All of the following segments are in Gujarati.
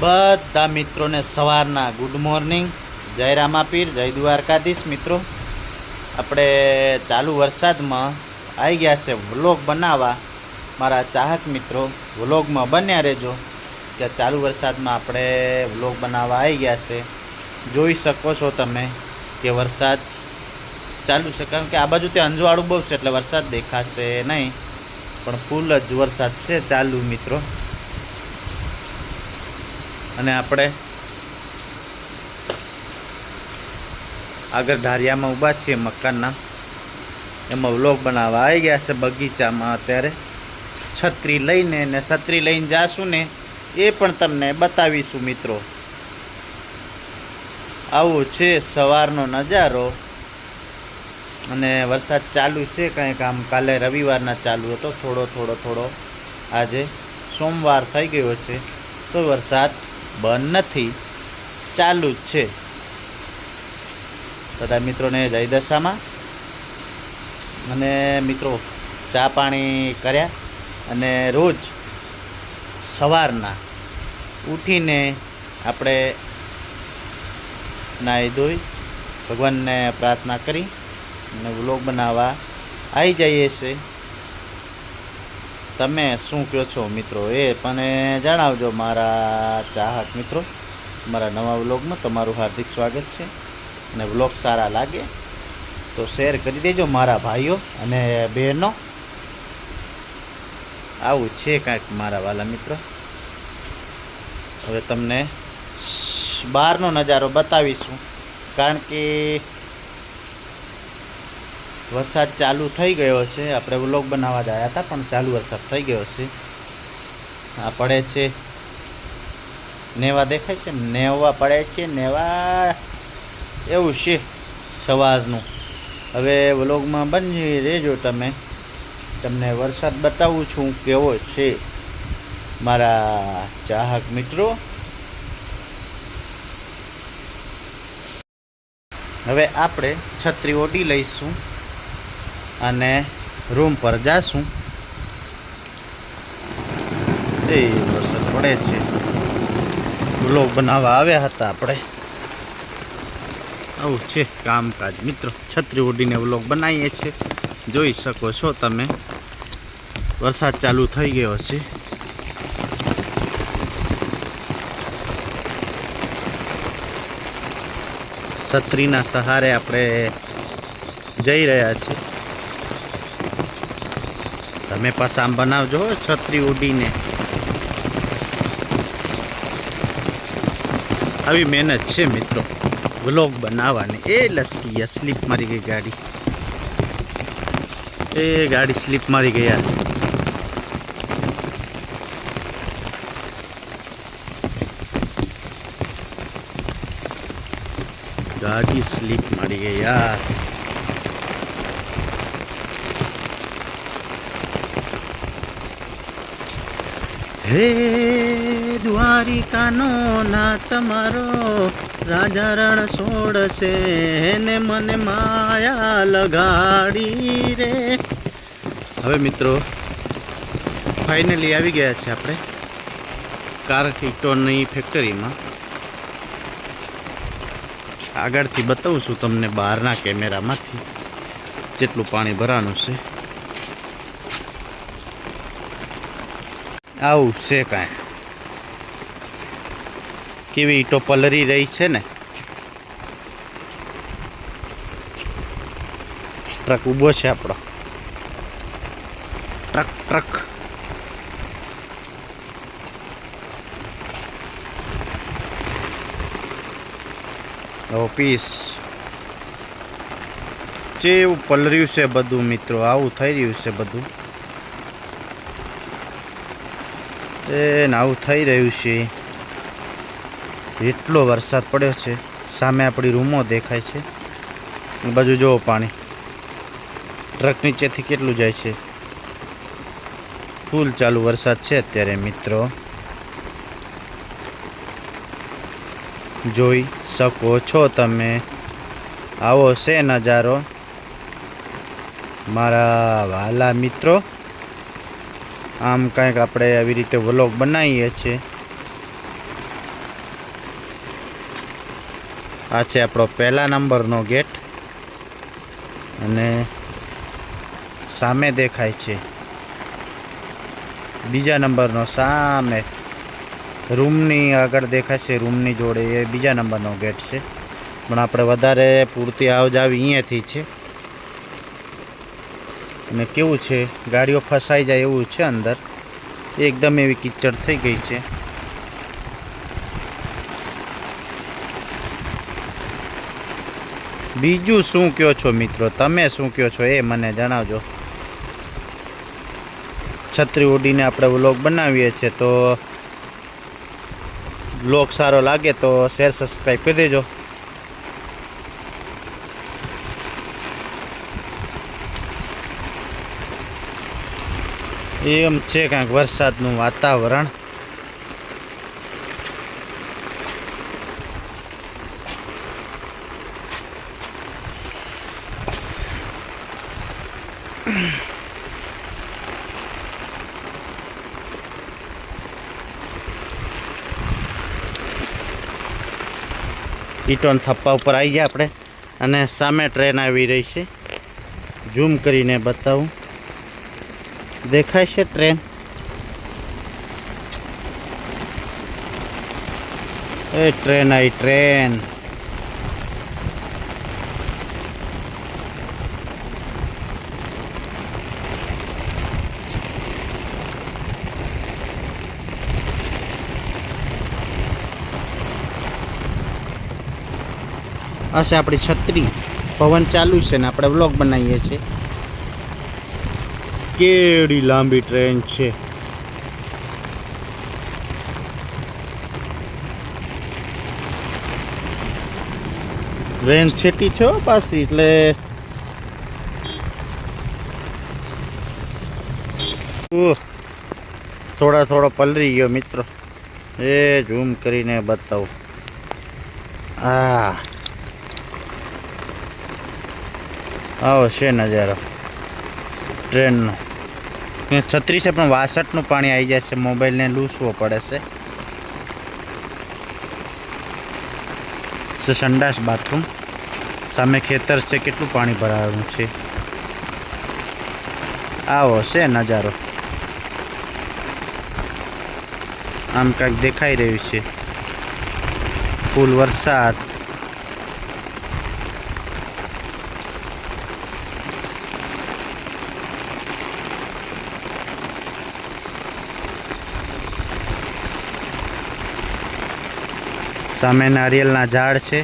બધા મિત્રોને સવારના ગુડ મોર્નિંગ જય રામાપીર, જય દ્વારકાધીશ મિત્રો. આપણે ચાલુ વરસાદમાં આવી ગયા છે વ્લોગ બનાવવા. મારા ચાહક મિત્રો વ્લોગમાં બન્યા રહેજો. કે ચાલુ વરસાદમાં આપણે વ્લોગ બનાવવા આવી ગયા છે. જોઈ શકો છો તમે કે વરસાદ ચાલુ છે. કારણ કે આ બાજુ તે અંજવાળું બહુ છે, એટલે વરસાદ દેખાશે નહીં. પણ ફૂલ જ વરસાદ છે ચાલુ મિત્રો. અને આપણે આગળ ઢારિયામાં ઊભા છીએ મકાનના. એમાં વ્લોગ બનાવવા આવી ગયા છે બગીચામાં અત્યારે. છત્રી લઈને ને છત્રી લઈને જાશું ને એ પણ તમને બતાવીશું મિત્રો. આવો છે સવારનો નજારો. અને વરસાદ ચાલુ છે કંઈક આમ કાલે રવિવારના ચાલુ હતો. થોડો થોડો થોડો. આજે સોમવાર થઈ ગયો છે. તો વરસાદ બંધ નથી, ચાલુ જ છે. બધા મિત્રોને જય દશામાં. અને મિત્રો, ચા પાણી કર્યા અને રોજ સવારના ઉઠીને આપણે નાહી ધોઈ ભગવાનને પ્રાર્થના કરી અને વ્લોગ બનાવવા આવી જઈએ છે તમે શું કહો છો મિત્રો? એ પણ જણાવજો મારા ચાહક મિત્રો. મારા નવા વ્લોગમાં તમારું હાર્દિક સ્વાગત છે અને વ્લોગ સારા લાગે તો શેર કરી દેજો મારા ભાઈઓ અને બહેનો. આવું છે કાંઈક મારા વાલા મિત્રો. હવે તમને બહારનો નજારો બતાવીશું. કારણ કે વરસાદ ચાલુ થઈ ગયો છે. આપણે વ્લોગ બનાવવા જ આવ્યા હતા, પણ ચાલુ વરસાદ થઈ ગયો છે. આ પડે છે. નેવા દેખાય છે? નેવા પડે છે, નેવા. એવું છે સવારનું. હવે વ્લોગમાં બની રહેજો તમે. તમને વરસાદ બતાવું છું કેવો છે. મારા ચાહક મિત્રો. હવે આપણે છત્રી ઓઢી લઈશું. અને રૂમ પર જાશું. એ વરસાદ પડે છે. વ્લોગ બનાવવા આવ્યા હતા આપણે. આવું છે કામકાજ. મિત્રો, છત્રી ઉડીને વ્લોગ બનાવીએ છીએ. જોઈ શકો છો તમે. વરસાદ ચાલુ થઈ ગયો છે. છત્રીના સહારે આપણે જઈ રહ્યા છીએ. તમે પાછા આમ બનાવજો છત્રી ઉડીને. આવી મહેનત છે મિત્રો, વ્લોગ બનાવવાની. એ લસકી સ્લીપ મારી ગઈ ગાડી. એ ગાડી સ્લીપ મારી ગઈ યાર. ગાડી સ્લીપ મારી ગઈ યાર. હે દ્વારિકાનો ના તમારો રાજા રણ છોડશે ને મને માયા લગાડી રે. હવે મિત્રો ફાઇનલી આવી ગયા છે આપણે કાર ઇટોનની ફેક્ટરીમાં આગળથી બતાવું છું તમને બહારના કેમેરામાંથી જેટલું પાણી ભરાનું છે. આવું છે કાંઈ. કેવી ઈટો પલરી રહી છે ને? ટ્રક ઊભો છે આપણો. Truck truck. ઓફિસ. જેવું પલર્યું છે બધું મિત્રો? આવું થઈ રહ્યું છે બધું. એ નાવું થઈ રહ્યું છે. એટલો વરસાદ પડ્યો છે. સામે આપણી રૂમો દેખાય છે. બાજુ જુઓ પાણી. ટ્રક નીચેથી કેટલું જાય છે. ફૂલ ચાલુ વરસાદ છે અત્યારે, મિત્રો. જોઈ શકો છો તમે. આવો છે નજારો. મારા વાલા મિત્રો. આમ કંઈક આપણે આવી રીતે વ્લોગ બનાવીએ છીએ. આ છે આપણો પહેલા નંબરનો ગેટ. અને સામે દેખાય છે. બીજા નંબરનો સામે રૂમની આગળ દેખાય છે, રૂમની જોડે એ બીજા નંબરનો ગેટ છે. પણ આપણે વધારે પૂરતી આવજાવી અહીંયાથી છે. અને કેવું છે? ગાડીઓ ફસાઈ જાય એવું છે અંદર? એકદમ એવી કિચડ થઈ ગઈ છે. બીજું શું કહો છો મિત્રો? તમે શું કહો છો એ મને જણાવજો. છત્રી ઉડીને આપણે વ્લોગ બનાવીએ છીએ તો બ્લોગ સારો લાગે તો શેર, સબસ્ક્રાઈબ કરી દેજો. એમ છે કાંઈક વરસાદનું વાતાવરણ. ઈટોન થપ્પા ઉપર આવી ગયા આપણે. અને સામે ટ્રેન આવી રહી છે. ઝૂમ કરીને બતાવું. દેખાય છે ટ્રેન. એ ટ્રેન આવી ટ્રેન. હશે આપણી છત્રી. પવન ચાલુ છે ને આપણે વ્લોગ બનાવીએ છીએ. કેડી લાંબી ટ્રેન છે. ટ્રેન છેટી છે હો પાછી, એટલે થોડા થોડો પલરી ગયો મિત્રો. એ ઝૂમ કરીને બતાવું. આ આવો છે નજારો. ટ્રેનનો. ને છત્રી છે પણ વાસઠનું પાણી આવી જાય છે મોબાઈલને લૂસવો પડે છે. સંડાસ બાથરૂમ. સામે ખેતર છે. કેટલું પાણી ભરાયું છે? આવો છે નજારો. આમ કાંઈક દેખાઈ રહ્યું છે. ફૂલ વરસાદ. સામે નારિયેલના ઝાડ છે.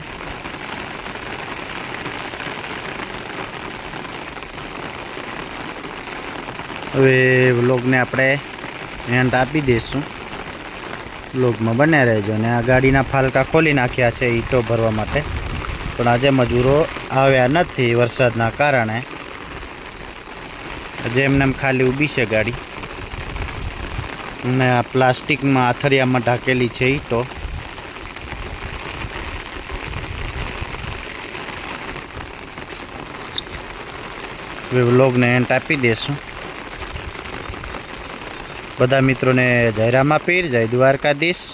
હવે વ્લોગને આપણે એન્ડ આપી દઈશું. વ્લોગમાં બન્યા રહેજો અને આ ગાડીના ફાલકા ખોલી નાખ્યા છે ઈંટો ભરવા માટે. પણ આજે મજૂરો આવ્યા નથી વરસાદના કારણે. આજે એમને એમ ખાલી ઊભી છે ગાડી. અને આ પ્લાસ્ટિકમાં આથરિયામાં ઢાંકેલી છે ઈંટો. હવે વ્લોગને એન્ટ આપી દઈશું બધા મિત્રોને જયરામ રામાપીર જય દ્વારકાધીશ.